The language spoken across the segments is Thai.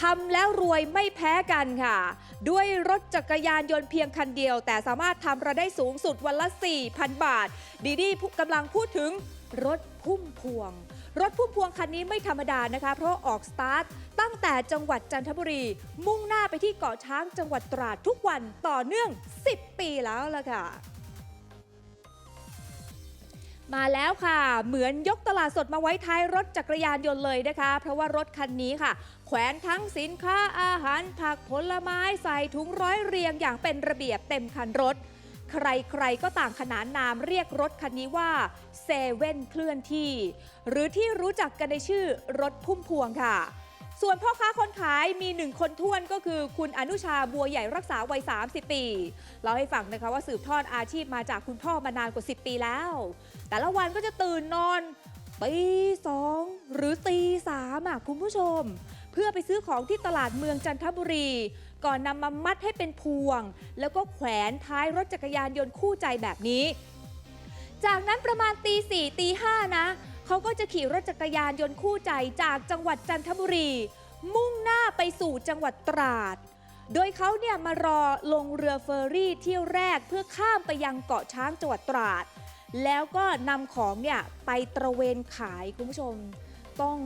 ทำแล้วรวยไม่แพ้กันค่ะ ด้วยรถจักรยานยนต์เพียงคันเดียว แต่สามารถทำรายได้สูงสุดวันละ 4,000 บาท ดีดีกำลังพูดถึงรถพุ่มพวง รถพุ่มพวงคันนี้ไม่ธรรมดานะคะ เพราะออกสตาร์ทตั้งแต่จังหวัดจันทบุรี มุ่งหน้าไปที่เกาะช้างจังหวัดตราดทุกวันต่อเนื่อง 10 ปีแล้วล่ะค่ะ มาแล้วค่ะ เหมือนยกตลาดสดมาไว้ท้ายรถจักรยานยนต์เลยนะคะ เพราะว่ารถคันนี้ค่ะ แขวนทั้งสินค้าอาหารผักผลไม้ใส่ถุงร้อยเรียงอย่างเป็นระเบียบเต็มคันรถ ใครๆก็ต่างขนานนามเรียกรถคันนี้ว่าเซเว่นเคลื่อนที่ หรือที่รู้จักกันในชื่อรถพุ่มพวงค่ะ ส่วนพ่อค้าคนขายมีหนึ่งคนท้วนก็คือคุณอนุชาบัวใหญ่รักษาวัย 30 ปีเล่าให้ฟังนะคะว่าสืบทอดอาชีพมาจากคุณพ่อมานานกว่า 10 ปีแล้ว แต่ละวันก็จะตื่นนอนตีสองหรือตีสามอะคุณผู้ชม เพื่อไปซื้อของที่ตลาดเมืองจันทบุรี ก่อนนำมามัดให้เป็นพวง แล้วก็แขวนท้ายรถจักรยานยนต์คู่ใจแบบนี้ จากนั้นประมาณตีสี่ตีห้านะ เขาก็จะขี่รถจักรยานยนต์คู่ใจจากจังหวัดจันทบุรี มุ่งหน้าไปสู่จังหวัดตราด โดยเขาเนี่ยมารอลงเรือเฟอร์รี่เที่ยวแรกเพื่อข้ามไปยังเกาะช้างจังหวัดตราด แล้วก็นำของเนี่ยไปตระเวนขายคุณผู้ชมต้อง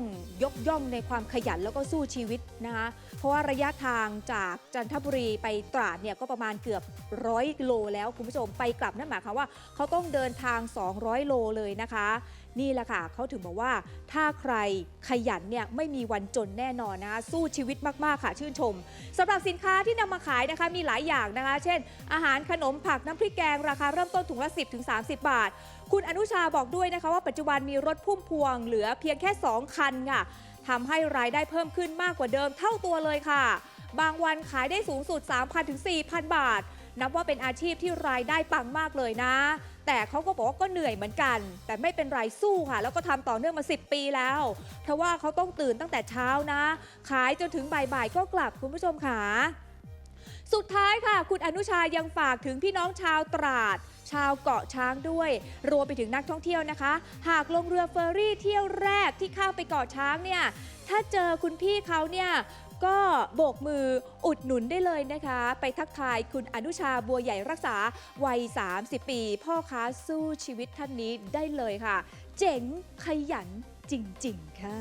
ยกย่องในความขยันแล้วก็สู้ชีวิตนะคะเพราะว่าระยะทางจากจันทบุรีไปตราดเนี่ยก็ประมาณเกือบร้อยโลแล้วคุณผู้ชมไปกลับนั่นหมายความว่าเขาต้องเดินทาง 200 โลเลยนะคะนี่แหละค่ะเขาถึงบอกว่าถ้าใครขยันเนี่ยไม่มีวันจนแน่นอนนะคะสู้ชีวิตมาก ๆ ค่ะชื่นชมสำหรับสินค้าที่นำมาขายนะคะมีหลายอย่างนะคะ เช่น อาหารขนมผักน้ำพริกแกง ราคาเริ่มต้นถุงละ 10-30ถึง30 บาท คุณอนุชาบอกด้วยนะคะว่าปัจจุบันมีรถพุ่มพวงเหลือเพียงแค่ 2 คันค่ะทำให้รายได้เพิ่มขึ้นมากกว่าเดิมเท่าตัวเลยค่ะ บางวันขายได้สูงสุด 3,000ถึง4,000 บาท นับว่าเป็นอาชีพที่รายได้ปังมากเลยนะ แต่เขาก็บอกว่าก็เหนื่อยเหมือนกัน แต่ไม่เป็นไรสู้ค่ะ แล้วก็ทำต่อเนื่องมา 10 ปีแล้วเพราะว่าเขาต้องตื่นตั้งแต่เช้านะ ขายจนถึงบ่ายๆก็กลับคุณผู้ชมค่ะสุดท้ายค่ะ คุณอนุชายังฝากถึงพี่น้องชาวตราด ชาวเกาะช้างด้วย รวมไปถึงนักท่องเที่ยวนะคะ หากลงเรือเฟอร์รี่เที่ยวแรกที่ข้ามไปเกาะช้างเนี่ยถ้าเจอคุณพี่เขาเนี่ย ก็โบกมืออุดหนุนได้เลยนะคะ ไปทักทายคุณอนุชาบัวใหญ่รักษาวัย 30 ปี พ่อค้าสู้ชีวิตท่านนี้ได้เลยค่ะ เจ๋งขยันจริง ๆ ค่ะ